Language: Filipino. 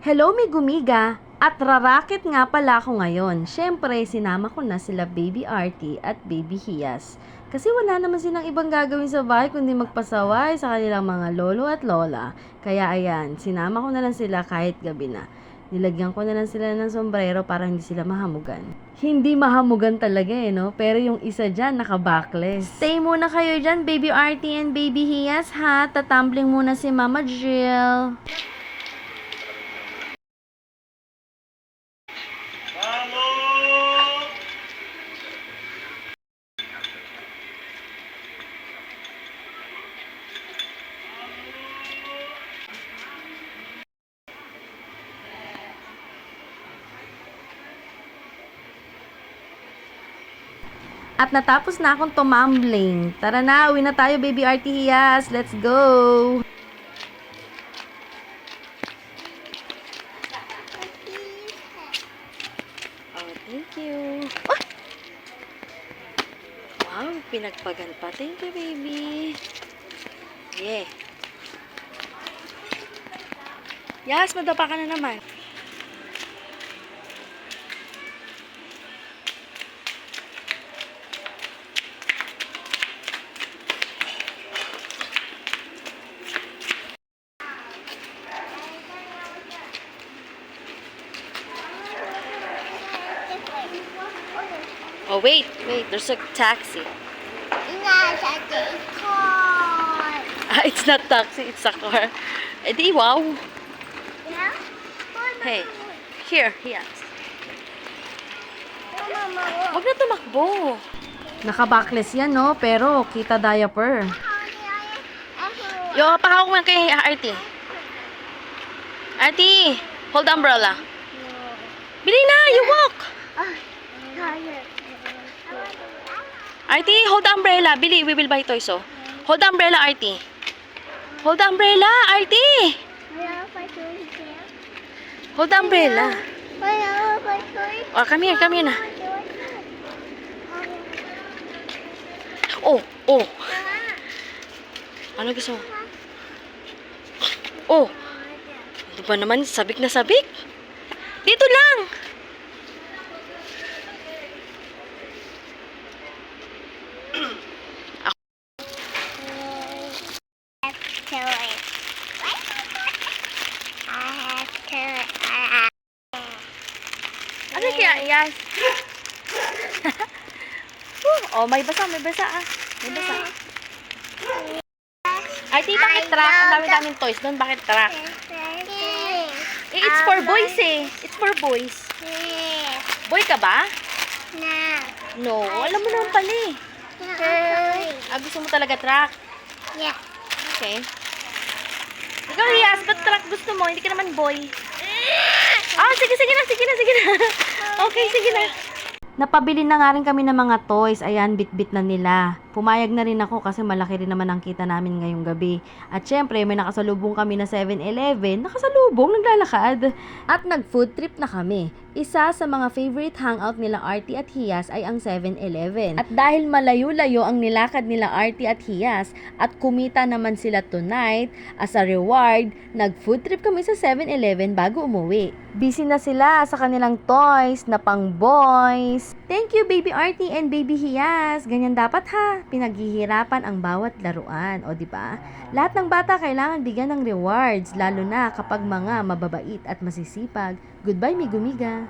Hello, Migumiga! At rarakit nga pala ako ngayon. Siyempre, sinama ko na sila Baby Artie at Baby Hias. Kasi wala naman silang ibang gagawin sa bahay kundi magpasaway sa kanilang mga lolo at lola. Kaya ayan, sinama ko na lang sila kahit gabi na. Nilagyan ko na lang sila ng sombrero para hindi sila mahamugan. Hindi mahamugan talaga eh, no? Pero yung isa dyan, naka-backless. Stay muna kayo dyan, Baby Artie and Baby Hias, ha? Tatumbling muna si Mama Jill. At natapos na akong tumambling. Tara na, uwi na tayo, baby Artihiyas. Let's go! Oh, thank you. Wow, pinagpagan pa. Thank you, baby. Yeah. Yes, madapa ka na naman. Oh, wait, wait. There's a taxi. Ah, it's not taxi, it's a car. Eh di, wow. Hey, here, yes. Huwag na tumakbo. Naka-backless yan, no? Pero, kita diaper. Yo, pahawak mo yan kay Artie. Artie, hold the umbrella. Bili na, you walk. Artie, hold the umbrella. Bili, we will buy toys, oh. Hold the umbrella, Artie. Hold the umbrella, Artie. Hold the umbrella. Oh, come here, come here na. Oh, oh. Ano gusto mo? Oh. Ano ba naman? Sabik na sabik? Dito lang. Kaya, Iyas? oh, may basa, may basa ah. May basa. Ay, di, bakit track? Ang dami-daming toys doon. Bakit track? Eh, it's for boys eh. It's for boys. Boy ka ba? No, alam mo naman pala eh. Ah, gusto mo talaga track? Yeah. Okay. Ikaw, Iyas, ba't track gusto mo? Hindi ka naman boy. Ah, sige, sige na, sige na, sige na. okay, sige na. Napabili na nga rin kami ng mga toys. Ayan, bit-bit na nila. Pumayag na rin ako kasi malaki rin naman ang kita namin ngayong gabi. At syempre, may nakasalubong kami na 7-Eleven. Nakasalubong, naglalakad. At nag-food trip na kami. Isa sa mga favorite hangout nila Artie at Hias ay ang 7-Eleven. At dahil malayo-layo ang nilakad nila Artie at Hias at kumita naman sila tonight, as a reward, nag-food trip kami sa 7-Eleven bago umuwi. Busy na sila sa kanilang toys na pang boys. Thank you, Baby Artie and Baby Hias. Ganyan dapat ha. Pinaghihirapan ang bawat laruan. O, di ba? Lahat ng bata kailangan bigyan ng rewards, lalo na kapag mga mababait at masisipag. Goodbye, Migumiga.